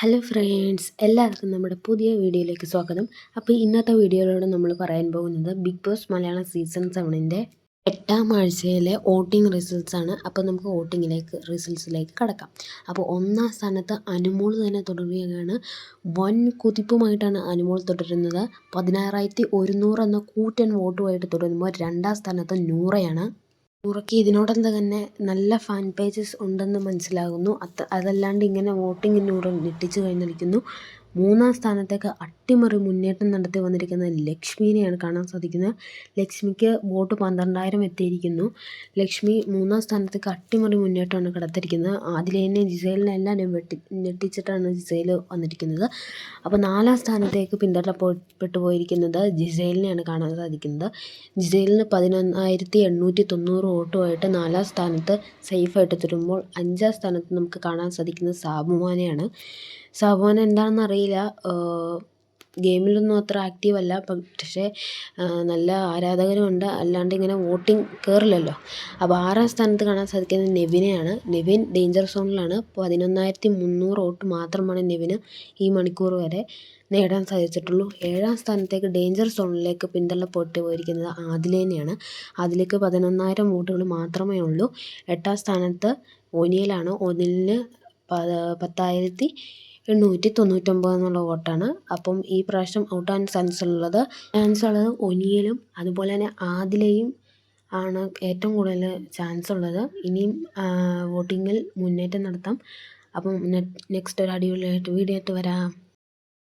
Hello friends എല്ലാവർക്കും നമ്മുടെ പുതിയ വീഡിയോയിലേക്ക് സ്വാഗതം. അപ്പോൾ ഇന്നത്തെ വീഡിയോയിലൂടെ നമ്മൾ പറയാൻ പോകുന്നത് ബിഗ് ബോസ് മലയാളം സീസൺ സെവനിന്റെ എട്ടാം ആഴ്ചയിലെ വോട്ടിംഗ് റിസൾട്ട്സ് ആണ്. അപ്പോൾ നമുക്ക് വോട്ടിങ്ങിലേക്ക് റിസൾട്ട്സിലേക്ക് കടക്കാം. അപ്പോൾ ഒന്നാം സ്ഥാനത്ത് അനുമോൾ തന്നെ തുടരുകയാണ്. വൻ കുതിപ്പുമായിട്ടാണ് അനുമോൾ തുടരുന്നത്. പതിനാറായിരത്തി ഒരുന്നൂറ് എന്ന കൂറ്റൻ വോട്ടുമായിട്ട് തുടരുമ്പോൾ രണ്ടാം സ്ഥാനത്ത് നൂറയാണ്. നൂറയ്ക്ക് ഇതിനോടൊപ്പം തന്നെ നല്ല ഫാൻ പേജസ് ഉണ്ടെന്ന് മനസ്സിലാകുന്നു. അത് അതല്ലാണ്ട് ഇങ്ങനെ വോട്ടിങ്ങിനോട് ഞെട്ടിച്ചു കഴിഞ്ഞിരിക്കുന്നു. മൂന്നാം സ്ഥാനത്തേക്ക് അട്ടിമറി മുന്നേറ്റം നടത്തി വന്നിരിക്കുന്ന ലക്ഷ്മീനെയാണ് കാണാൻ സാധിക്കുന്നത്. ലക്ഷ്മിക്ക് വോട്ട് പന്ത്രണ്ടായിരം എത്തിയിരിക്കുന്നു. ലക്ഷ്മി മൂന്നാം സ്ഥാനത്തേക്ക് അട്ടിമറി മുന്നേറ്റമാണ് കടത്തിരിക്കുന്നത് ആദിലേനെ ജിസേലിനെ എല്ലാം വെട്ടി ഞെട്ടിച്ചിട്ടാണ് ജിസേൽ വന്നിരിക്കുന്നത്. അപ്പോൾ നാലാം സ്ഥാനത്തേക്ക് പിന്തള്ളപ്പെട്ടു പോയിരിക്കുന്നത് ജിസേലിനെയാണ് കാണാൻ സാധിക്കുന്നത്. ജിസേലിന് പതിനൊന്നായിരത്തി എണ്ണൂറ്റി തൊണ്ണൂറ് വോട്ടുമായിട്ട് നാലാം സ്ഥാനത്ത് സേഫായിട്ട് തരുമ്പോൾ അഞ്ചാം സ്ഥാനത്ത് നമുക്ക് കാണാൻ സാധിക്കുന്നത് സാബുമാനെയാണ്. സാബുമാൻ എന്താണെന്ന് അറിയില്ല ഗെയിമിലൊന്നും അത്ര ആക്റ്റീവ് അല്ല പക്ഷേ നല്ല ആരാധകരുമുണ്ട് അല്ലാണ്ട് ഇങ്ങനെ വോട്ടിംഗ് കയറില്ലല്ലോ അപ്പോൾ ആറാം സ്ഥാനത്ത് കാണാൻ സാധിക്കുന്നത് നെവിനെയാണ്. നെവിൻ ഡേഞ്ചർ സോണിലാണ്. പതിനൊന്നായിരത്തി മുന്നൂറ് വോട്ട് മാത്രമാണ് നെവിന് ഈ മണിക്കൂർ വരെ നേടാൻ സാധിച്ചിട്ടുള്ളൂ. ഏഴാം സ്ഥാനത്തേക്ക് ഡേഞ്ചർ സോണിലേക്ക് പിന്തള്ളപ്പെട്ട് പോയിരിക്കുന്നത് ആദിലേനെയാണ്. അതിലേക്ക് പതിനൊന്നായിരം വോട്ടുകൾ മാത്രമേ ഉള്ളൂ. എട്ടാം സ്ഥാനത്ത് ഒനിയലാണ്. ഒനിലിന് പത്തായിരത്തി എണ്ണൂറ്റി തൊണ്ണൂറ്റൊമ്പത് എന്നുള്ള വോട്ടാണ്. അപ്പം ഈ പ്രാവശ്യം ഔട്ട് ആൻഡ് സെൻസ് ഉള്ളത്. ചാൻസ് ഉള്ളത് ഒനിയലും അതുപോലെ തന്നെ ആദിലയും ആണ് ഏറ്റവും കൂടുതൽ ചാൻസ് ഉള്ളത്. ഇനിയും വോട്ടിങ്ങിൽ മുന്നേറ്റം നടത്താം. അപ്പം നെക്സ്റ്റ് ഒരു അടിപൊളിയായിട്ട് വീഡിയോ ആയിട്ട് വരാം.